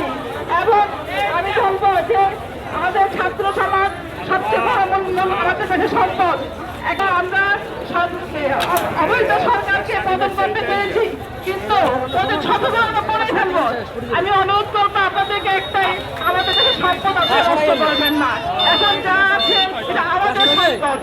করেছি। এবং আমি বলব যে আমাদের ছাত্র সমাজ সবচেয়ে বড় মূল্য আমাদের কাছে সম্পদ। এটা আমরা অবৈধ সরকারকে পতন করতে পেরেছি কিন্তু ওদের ছোট আমরা করে ফেলব। আমি অনুরোধ করব আপনাদেরকে একটাই আমাদের কাছে সম্পদ আপনারা নষ্ট করবেন না। এখন যা আছে এটা আমাদের সম্পদ।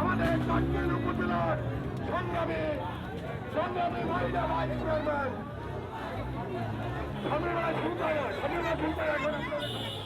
আমাদের চারটির উপজেলার সংগ্রামী সংগ্রামী মহিলা ভাইস চেয়ারম্যান চিন্তায় এখন এরা করে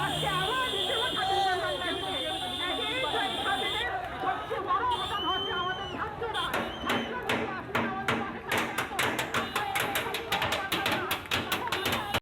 até a